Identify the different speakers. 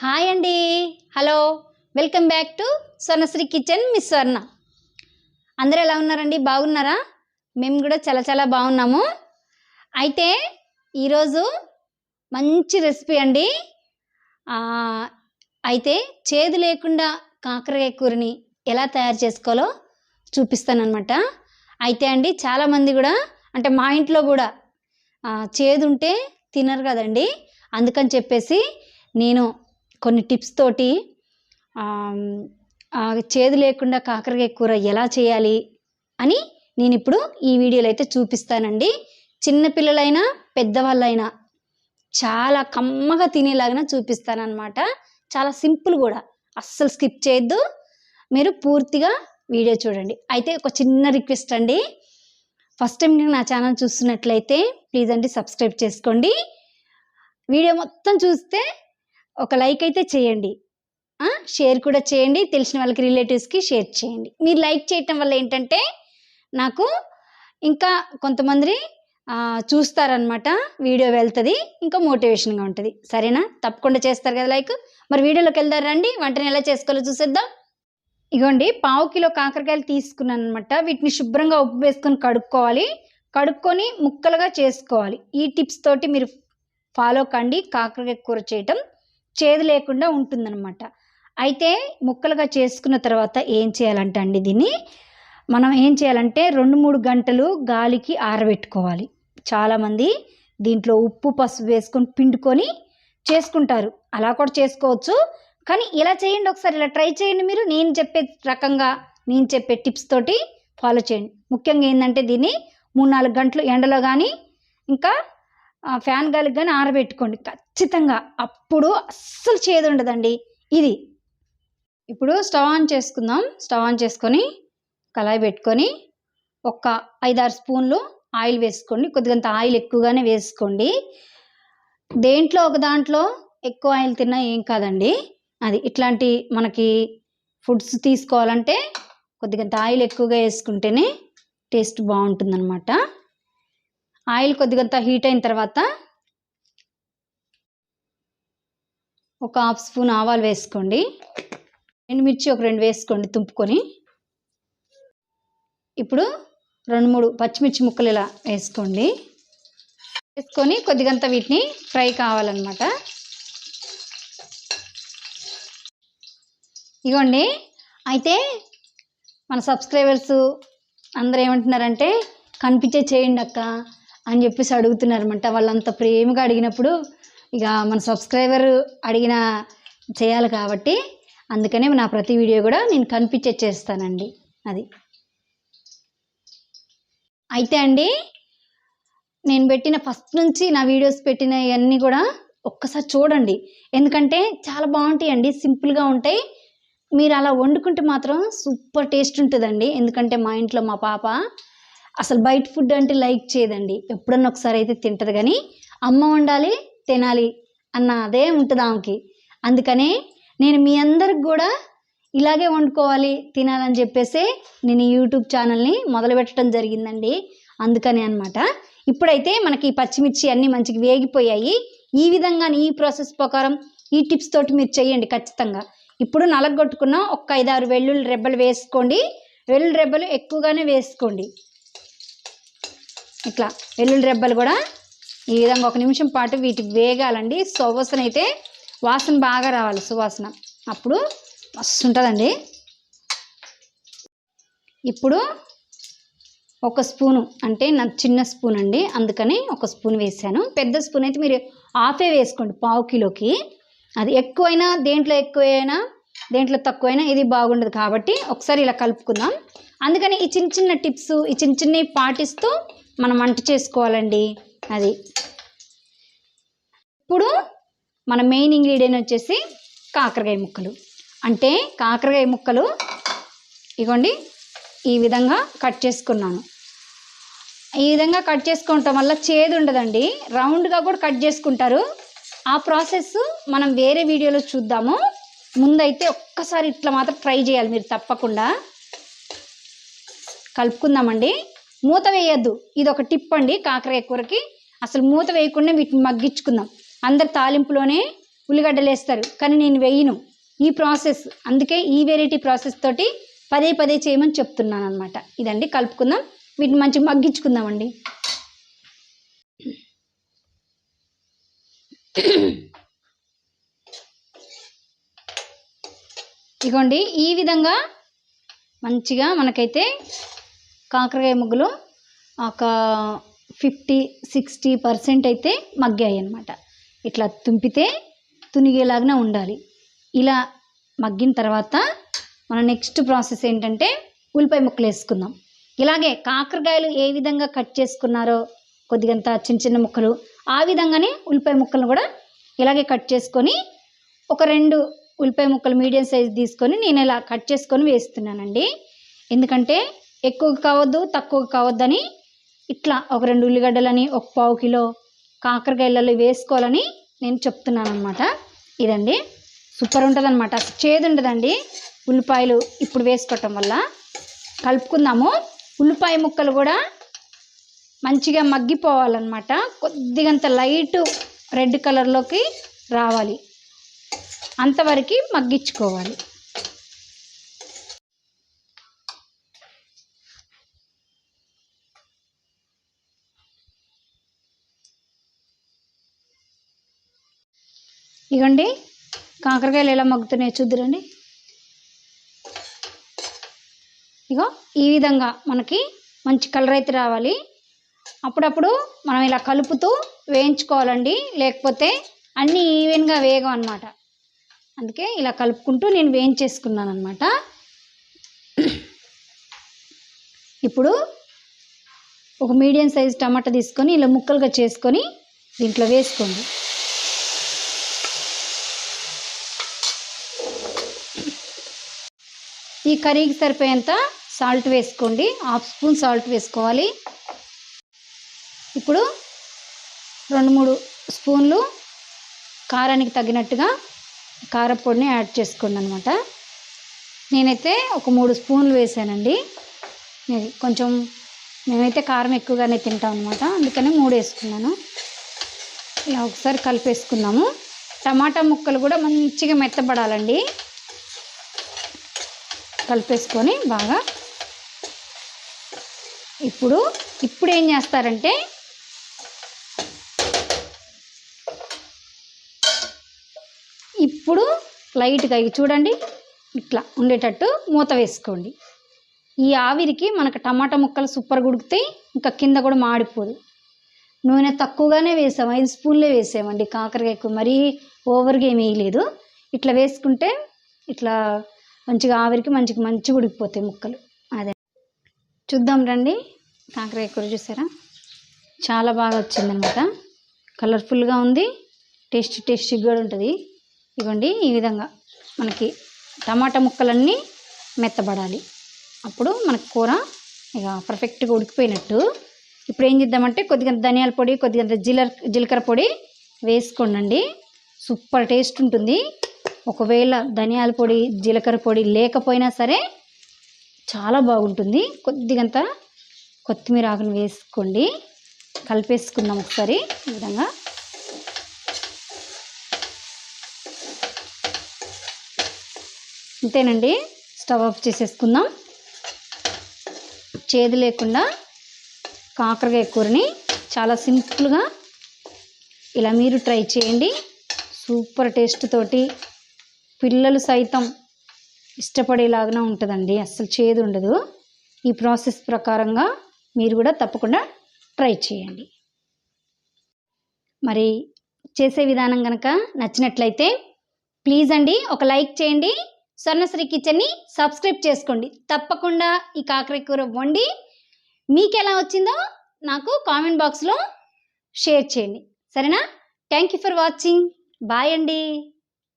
Speaker 1: Hi అండి. Hello. Welcome back to Swarnasri kitchen miss Swarna. అందరూ ఎలా ఉన్నారండి? బాగున్నారా? మేము కూడా చాలా చాలా బాగున్నాము. అయితే ఈరోజు మంచి రెసిపీ అండి. అయితే చేదు లేకుండా కాకరకాయ కూరని ఎలా తయారు చేసుకోవాలో చూపిస్తానమాట అయితే అండి చాలామంది కూడా అంటే మా ఇంట్లో కూడా చేదు ఉంటే తినరు కదండి. అందుకని చెప్పేసి నేను కొన్ని టిప్స్ తోటి ఆ, చేదు లేకుండా కాకరకాయ కూర ఎలా చేయాలి అని నేను ఇప్పుడు ఈ వీడియోలో అయితే చూపిస్తానండి. చిన్నపిల్లలైనా పెద్దవాళ్ళైనా చాలా కమ్మగా తినేలాగా చూపిస్తానన్నమాట. చాలా సింపుల్ కూడా. అస్సలు స్కిప్ చేయొద్దు. మీరు పూర్తిగా వీడియో చూడండి. అయితే ఒక చిన్న రిక్వెస్ట్ అండి. ఫస్ట్ టైం నా ఛానల్ చూస్తున్నట్లయితే ప్లీజ్ అండి సబ్స్క్రైబ్ చేసుకోండి. వీడియో మొత్తం చూస్తే ఒక లైక్ అయితే చేయండి. షేర్ కూడా చేయండి. తెలిసిన వాళ్ళకి రిలేటివ్స్కి షేర్ చేయండి. మీరు లైక్ చేయటం వల్ల ఏంటంటే నాకు ఇంకా కొంతమంది చూస్తారనమాట వీడియో వెళ్తుంది ఇంకా మోటివేషన్గా ఉంటుంది. సరేనా? తప్పకుండా చేస్తారు కదా లైక్. మరి వీడియోలోకి వెళ్తారు రండి. వంటని ఎలా చేసుకోవాలో చూసేద్దాం. ఇగోండి పావు కిలో కాకరకాయలు తీసుకున్నాను అనమాట వీటిని శుభ్రంగా ఉప్పు వేసుకొని కడుక్కోవాలి. కడుక్కొని ముక్కలుగా చేసుకోవాలి. ఈ టిప్స్ తోటి మీరు ఫాలో కండి. కాకరకాయ కూర చేయటం చేదు లేకుండా ఉంటుందన్నమాట. అయితే ముక్కలుగా చేసుకున్న తర్వాత ఏం చేయాలంటే అండి దీన్ని మనం ఏం చేయాలంటే రెండు మూడు గంటలు గాలికి ఆరబెట్టుకోవాలి. చాలామంది దీంట్లో ఉప్పు పసుపు వేసుకొని పిండుకొని చేసుకుంటారు. అలా కూడా చేసుకోవచ్చు. కానీ ఇలా చేయండి ఒకసారి ఇలా ట్రై చేయండి మీరు. నేను చెప్పే రకంగా నేను చెప్పే టిప్స్ తోటి ఫాలో చేయండి. ముఖ్యంగా ఏంటంటే దీన్ని మూడు నాలుగు గంటలు ఎండలో కానీ ఇంకా ఫ్యాన్ గాలికి కానీ ఆరబెట్టుకోండి. ఖచ్చితంగా. అప్పుడు అస్సలు చేదు ఉండదండి. ఇది. ఇప్పుడు స్టవ్ ఆన్ చేసుకుందాం. స్టవ్ ఆన్ చేసుకొని కళాయి పెట్టుకొని ఒక ఐదారు స్పూన్లు ఆయిల్ వేసుకోండి. కొద్దిగంత ఆయిల్ ఎక్కువగానే వేసుకోండి. దేంట్లో ఒక దాంట్లో ఎక్కువ ఆయిల్ తిన్నా ఏం కాదండి. అది ఇట్లాంటి మనకి ఫుడ్స్ తీసుకోవాలంటే కొద్దిగంత ఆయిల్ ఎక్కువగా వేసుకుంటేనే టేస్ట్ బాగుంటుందన్నమాట. ఆయిల్ కొద్దిగంత హీట్ అయిన తర్వాత ఒక హాఫ్ స్పూన్ ఆవాలు వేసుకోండి. ఎండుమిర్చి ఒక రెండు వేసుకోండి తుంపుకొని. ఇప్పుడు రెండు మూడు పచ్చిమిర్చి ముక్కలు ఇలా వేసుకోండి. వేసుకొని కొద్దిగంత వీటిని ఫ్రై కావాలన్నమాట. ఇగోండి. అయితే మన సబ్స్క్రైబర్స్ అందరూ ఏమంటున్నారంటే కనిపించే చేయండి అక్క. అని చెప్పేసి అడుగుతున్నారన్నమాట. వాళ్ళంత ప్రేమగా అడిగినప్పుడు ఇక మన సబ్స్క్రైబర్ అడిగిన చేయాలి కాబట్టి అందుకనే నా ప్రతి వీడియో కూడా నేను కనిపించే చేస్తానండి అది. అయితే అండి నేను పెట్టిన ఫస్ట్ నుంచి నా వీడియోస్ పెట్టిన ఇవన్నీ కూడా ఒక్కసారి చూడండి. ఎందుకంటే చాలా బాగుంటాయండి సింపుల్గా ఉంటాయి. మీరు అలా వండుకుంటే మాత్రం సూపర్ టేస్ట్ ఉంటుందండి. ఎందుకంటే మా ఇంట్లో మా పాప అసలు బయట ఫుడ్ అంటే లైక్ చేయదండి. ఎప్పుడన్నా ఒకసారి అయితే తింటుంది కానీ అమ్మ వండాలి తినాలి అన్న అదే ఉంటుంది ఆమెకి. అందుకనే నేను మీ అందరికి కూడా ఇలాగే వండుకోవాలి తినాలని చెప్పేసి నేను ఈ యూట్యూబ్ ఛానల్ని మొదలుపెట్టడం జరిగిందండి. అందుకని అనమాట ఇప్పుడైతే మనకి ఈ పచ్చిమిర్చి అన్నీ మంచిగా వేగిపోయాయి. ఈ విధంగా ఈ ప్రాసెస్ ప్రకారం ఈ టిప్స్ తోటి మీరు చేయండి ఖచ్చితంగా. ఇప్పుడు నలగొట్టుకున్న ఒక ఐదారు వెల్లుల్లి రెబ్బలు వేసుకోండి. వెల్లుల్లి రెబ్బలు ఎక్కువగానే వేసుకోండి. ఇట్లా వెల్లుల్లి రెబ్బలు కూడా ఈ విధంగా ఒక నిమిషం పాటు వీటి వేగాలండి. సువాసన అయితే వాసన బాగా రావాలి సువాసన. అప్పుడు మస్తు ఉంటుందండి. ఇప్పుడు ఒక స్పూను అంటే నా చిన్న స్పూన్ అండి. అందుకని ఒక స్పూన్ వేసాను. పెద్ద స్పూన్ అయితే మీరు ఆఫే వేసుకోండి పావు కిలోకి. అది ఎక్కువైనా దేంట్లో ఎక్కువైనా దేంట్లో తక్కువైనా ఇది బాగుండదు కాబట్టి ఒకసారి ఇలా కలుపుకుందాం. అందుకని ఈ చిన్న చిన్న టిప్స్ ఈ చిన్న చిన్నవి పాటిస్తూ మనం వంట చేసుకోవాలండి. అది. ఇప్పుడు మన మెయిన్ ఇంగ్రీడియంట్ వచ్చేసి కాకరకాయ ముక్కలు. అంటే కాకరకాయ ముక్కలు ఇగోండి ఈ విధంగా కట్ చేసుకున్నాను. ఈ విధంగా కట్ చేసుకోవటం వల్ల చేదు ఉండదండి. రౌండ్గా కూడా కట్ చేసుకుంటారు. ఆ ప్రాసెస్ మనం వేరే వీడియోలో చూద్దాము. ముందైతే ఒక్కసారి ఇట్లా మాత్రం ట్రై చేయాలి మీరు తప్పకుండా. కలుపుకుందామండి. మూత వేయద్దు. ఇది ఒక టిప్ అండి కాకరకాయ కూరకి. అసలు మూత వేయకుండా వీటిని మగ్గించుకుందాం. అందరు తాలింపులోనే ఉల్లిగడ్డలు వేస్తారు కానీ నేను వేయను. ఈ ప్రాసెస్ అందుకే ఈ వెరైటీ ప్రాసెస్ తోటి పదే పదే చేయమని చెప్తున్నాను అనమాట ఇదండి కలుపుకుందాం. వీటిని మంచిగా మగ్గించుకుందామండి. ఇగోండి ఈ విధంగా మంచిగా మనకైతే కాకరకాయ ముగ్గులు ఒక ఫిఫ్టీ సిక్స్టీ పర్సెంట్ అయితే మగ్గాయి అన్నమాట. ఇట్లా తుంపితే తునిగేలాగానే ఉండాలి. ఇలా మగ్గిన తర్వాత మన నెక్స్ట్ ప్రాసెస్ ఏంటంటే ఉల్లిపాయ ముక్కలు వేసుకుందాం. ఇలాగే కాకరకాయలు ఏ విధంగా కట్ చేసుకున్నారో కొద్దిగంత చిన్న చిన్న ముక్కలు ఆ విధంగానే ఉల్లిపాయ ముక్కలు కూడా ఇలాగే కట్ చేసుకొని ఒక రెండు ఉల్లిపాయ ముక్కలు మీడియం సైజ్ తీసుకొని నేను ఇలా కట్ చేసుకొని వేస్తున్నానండి. ఎందుకంటే ఎక్కువ కావద్దు తక్కువ కావద్దని ఇట్లా ఒక రెండు ఉల్లిగడ్డలని ఒక పావు కిలో కాకరకాయలలో వేసుకోవాలని నేను చెప్తున్నాను అనమాట ఇదండి. సూపర్ ఉంటుంది అనమాట చేదు ఉండదండి ఉల్లిపాయలు ఇప్పుడు వేసుకోవటం వల్ల. కలుపుకుందాము. ఉల్లిపాయ ముక్కలు కూడా మంచిగా మగ్గిపోవాలన్నమాట. కొద్దిగంత లైట్ రెడ్ కలర్లోకి రావాలి. అంతవరకు మగ్గించుకోవాలి. ఇగండి కాకరకాయలు ఎలా మగ్గుతున్నాయో చూద్దురండి. ఇగో ఈ విధంగా మనకి మంచి కలర్ అయితే రావాలి. అప్పుడప్పుడు మనం ఇలా కలుపుతూ వేయించుకోవాలండి లేకపోతే అన్నీ ఈవెన్గా వేగం అనమాట అందుకే ఇలా కలుపుకుంటూ నేను వేయించేసుకున్నాను అనమాట ఇప్పుడు ఒక మీడియం సైజ్ టమాటా తీసుకొని ఇలా ముక్కలుగా చేసుకొని దీంట్లో వేసుకోండి. ఈ కర్రీకి సరిపోయేంత సాల్ట్ వేసుకోండి. హాఫ్ స్పూన్ సాల్ట్ వేసుకోవాలి. ఇప్పుడు రెండు మూడు స్పూన్లు కారానికి తగినట్టుగా కారపొడిని యాడ్ చేసుకోండి అనమాట నేనైతే ఒక మూడు స్పూన్లు వేసానండి. కొంచెం మేమైతే కారం ఎక్కువగానే తింటాం అనమాట అందుకని మూడు వేసుకున్నాను. ఇలా ఒకసారి కలిపేసుకుందాము. టమాటా ముక్కలు కూడా మంచిగా మెత్తబడాలండి. కలిపేసుకొని బాగా ఇప్పుడు ఇప్పుడు ఏం చేస్తారంటే ఇప్పుడు లైట్గా ఇవి చూడండి ఇట్లా ఉండేటట్టు మూత వేసుకోండి. ఈ ఆవిరికి మనకు టమాటా ముక్కలు సూపర్గా ఉడుకుతాయి ఇంకా కింద కూడా మాడిపోదు. నూనె తక్కువగానే వేసాము ఐదు స్పూన్లే వేసామండి. కాకరకాయకు మరీ ఓవర్గా ఏమీ వేయలేదు. ఇట్లా వేసుకుంటే ఇట్లా మంచిగా ఆవిరికి మంచిగా మంచిగా ఉడికిపోతాయి ముక్కలు. అదే. చూద్దాం రండి. కాకరకాయ కూర చూసారా? చాలా బాగా వచ్చిందనమాట. కలర్ఫుల్గా ఉంది. టేస్టీ టేస్టీ కూడా ఉంటుంది. ఇవ్వండి ఈ విధంగా మనకి టమాటా ముక్కలన్నీ మెత్తబడాలి. అప్పుడు మనకి కూర ఇక పర్ఫెక్ట్గా ఉడికిపోయినట్టు. ఇప్పుడు ఏం చేద్దామంటే కొద్దిగా ధనియాల పొడి కొద్దిగా జీలర్ జీలకర్ర పొడి వేసుకోండి సూపర్ టేస్ట్ ఉంటుంది. ఒకవేళ ధనియాల పొడి జీలకర్ర పొడి లేకపోయినా సరే చాలా బాగుంటుంది. కొద్దిగంత కొత్తిమీర ఆకును వేసుకోండి. కలిపేసుకుందాం ఒకసారి ఈ విధంగా. అంతేనండి స్టవ్ ఆఫ్ చేసేసుకుందాం. చేదు లేకుండా కాకరకాయ కూరని చాలా సింపుల్గా ఇలా మీరు ట్రై చేయండి. సూపర్ టేస్ట్ తోటి పిల్లలు సైతం ఇష్టపడేలాగానే ఉంటుందండి అస్సలు చేదు ఉండదు ఈ ప్రాసెస్ ప్రకారంగా మీరు కూడా తప్పకుండా ట్రై చేయండి. మరి చేసే విధానం కనుక నచ్చినట్లయితే ప్లీజ్ అండి ఒక లైక్ చేయండి స్వర్ణశ్రీ కిచెన్ని సబ్స్క్రైబ్ చేసుకోండి. తప్పకుండా ఈ కాకర కూర వండి మీకు ఎలా వచ్చిందో నాకు కామెంట్ బాక్స్లో షేర్ చేయండి. సరేనా? Thank you for watching. Bye అండి.